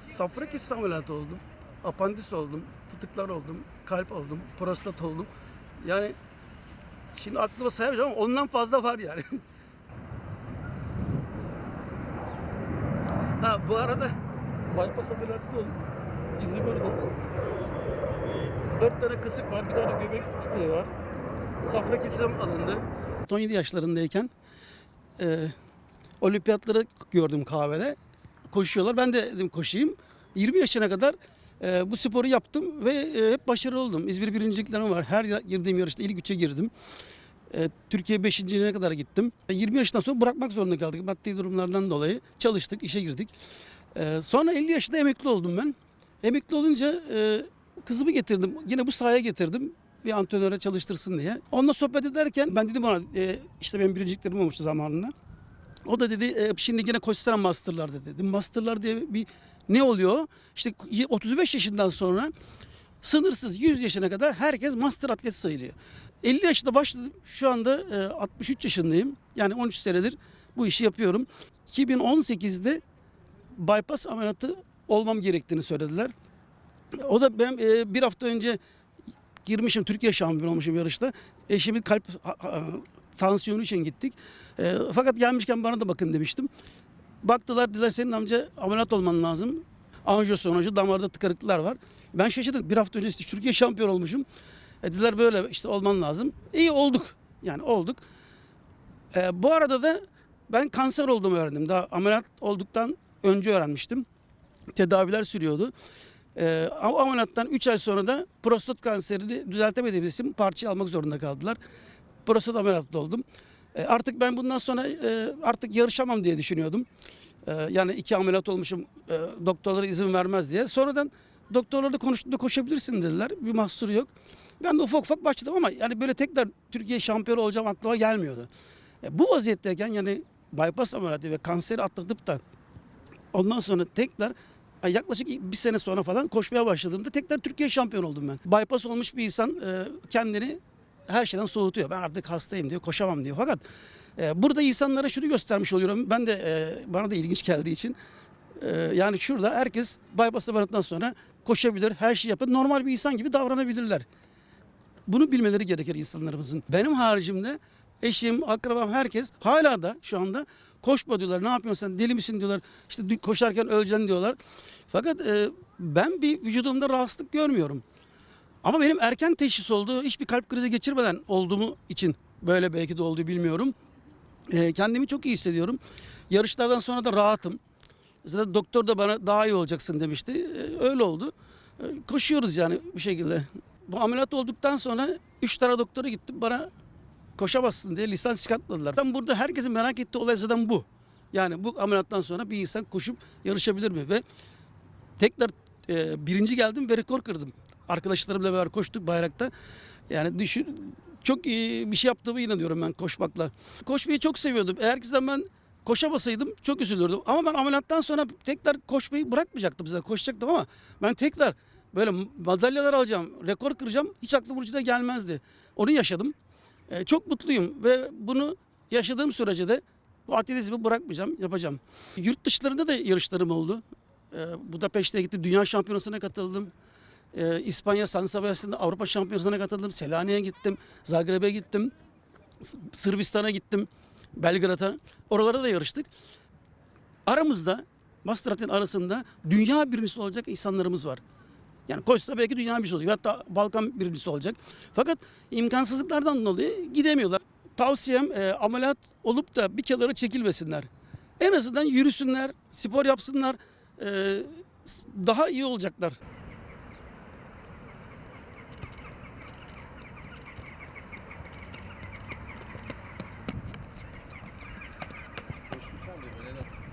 Safra kesesi ameliyatı oldum. Apandis oldum. Fıtıklar oldum. Kalp oldum. Prostat oldum. Yani şimdi aklıma sayamayacağım ama ondan fazla var yani. ha bu arada bypass ameliyatı da oldum. İzi burada. Dört tane kısık var. Bir tane göbek fıtığı var. Safra kesem alındı. 17 yaşlarındayken e, olimpiyatları gördüm kahvede. Koşuyorlar. Ben de dedim koşayım. 20 yaşına kadar e, bu sporu yaptım ve e, hep başarılı oldum. İzmir birinciliklerim var. Her girdiğim yarışta ilk üçe girdim. E, Türkiye beşinciliğine kadar gittim. E, 20 yaşından sonra bırakmak zorunda kaldık. Maddi durumlardan dolayı çalıştık, işe girdik. E, sonra 50 yaşında emekli oldum ben. Emekli olunca e, kızımı getirdim. Yine bu sahaya getirdim. Bir antrenöre çalıştırsın diye. Onunla sohbet ederken ben dedim ona e, işte benim birinciliklerim olmuştu zamanında. O da dedi e, şimdi yine koşsana masterlar dedi. Dedim masterlar diye bir ne oluyor? İşte 35 yaşından sonra sınırsız 100 yaşına kadar herkes master atlet sayılıyor. 50 yaşında başladım. Şu anda e, 63 yaşındayım. Yani 13 senedir bu işi yapıyorum. 2018'de bypass ameliyatı olmam gerektiğini söylediler. O da benim e, bir hafta önce girmişim Türkiye şampiyonu olmuşum yarışta. Eşimin kalp tansiyonu için gittik. E, fakat gelmişken bana da bakın demiştim. Baktılar dediler senin amca ameliyat olman lazım. Anjiyo sonucu damarda tıkanıklıklar var. Ben şaşırdım. Bir hafta önce işte Türkiye şampiyon olmuşum. E, dediler böyle işte olman lazım. İyi olduk. Yani olduk. E, bu arada da ben kanser olduğumu öğrendim. Daha ameliyat olduktan önce öğrenmiştim. Tedaviler sürüyordu. Ama ameliyattan 3 ay sonra da prostat kanserini düzeltemediğimiz için parçayı almak zorunda kaldılar. Prostat ameliyatı oldum. Ee, artık ben bundan sonra e, artık yarışamam diye düşünüyordum. Ee, yani iki ameliyat olmuşum e, doktorlara izin vermez diye. Sonradan doktorlarla konuştuğumda koşabilirsin dediler. Bir mahsuru yok. Ben de ufak ufak başladım ama yani böyle tekrar Türkiye şampiyonu olacağım aklıma gelmiyordu. E, bu vaziyetteyken yani bypass ameliyatı ve kanseri atlatıp da Ondan sonra tekrar yaklaşık bir sene sonra falan koşmaya başladığımda tekrar Türkiye şampiyon oldum ben. Bypass olmuş bir insan e, kendini her şeyden soğutuyor. Ben artık hastayım diyor, koşamam diyor. Fakat e, burada insanlara şunu göstermiş oluyorum. Ben de e, bana da ilginç geldiği için e, yani şurada herkes bypass ameliyatından sonra koşabilir, her şeyi yapar. Normal bir insan gibi davranabilirler. Bunu bilmeleri gerekir insanlarımızın. Benim haricimde eşim, akrabam herkes hala da şu anda koşma diyorlar. Ne yapıyorsun sen deli misin diyorlar. İşte koşarken öleceksin diyorlar. Fakat e, ben bir vücudumda rahatsızlık görmüyorum. Ama benim erken teşhis olduğu hiçbir kalp krizi geçirmeden olduğumu için böyle belki de olduğu bilmiyorum. E, kendimi çok iyi hissediyorum. Yarışlardan sonra da rahatım. Zaten doktor da bana daha iyi olacaksın demişti. E, öyle oldu. E, koşuyoruz yani bir şekilde. Bu ameliyat olduktan sonra 3 tane doktora gittim bana koşamazsın diye lisans çıkartmadılar. Ben burada herkesin merak ettiği olay zaten bu. Yani bu ameliyattan sonra bir insan koşup yarışabilir mi? Ve tekrar e, birinci geldim ve rekor kırdım. Arkadaşlarımla beraber koştuk bayrakta. Yani düşün çok iyi bir şey yaptığımı inanıyorum ben koşmakla. Koşmayı çok seviyordum. Eğer ki ben koşamasaydım çok üzülürdüm. Ama ben ameliyattan sonra tekrar koşmayı bırakmayacaktım zaten. Koşacaktım ama ben tekrar böyle madalyalar alacağım, rekor kıracağım hiç aklımın ucuna gelmezdi. Onu yaşadım. Ee, çok mutluyum ve bunu yaşadığım sürece de bu atletizmi bırakmayacağım, yapacağım. Yurt dışlarında da yarışlarım oldu. Ee, Budapeşte'ye gittim, dünya şampiyonasına katıldım. Ee, İspanya San Sebastian'da Avrupa şampiyonasına katıldım. Selanik'e gittim, Zagreb'e gittim. Sırbistan'a gittim, Belgrad'a. Oralara da yarıştık. Aramızda, Master Atlet arasında dünya birincisi olacak insanlarımız var. Yani koşsa belki dünya birincisi olacak. Hatta Balkan birincisi olacak. Fakat imkansızlıklardan dolayı gidemiyorlar. Tavsiyem e, ameliyat olup da bir kenara çekilmesinler. En azından yürüsünler, spor yapsınlar. e, daha iyi olacaklar.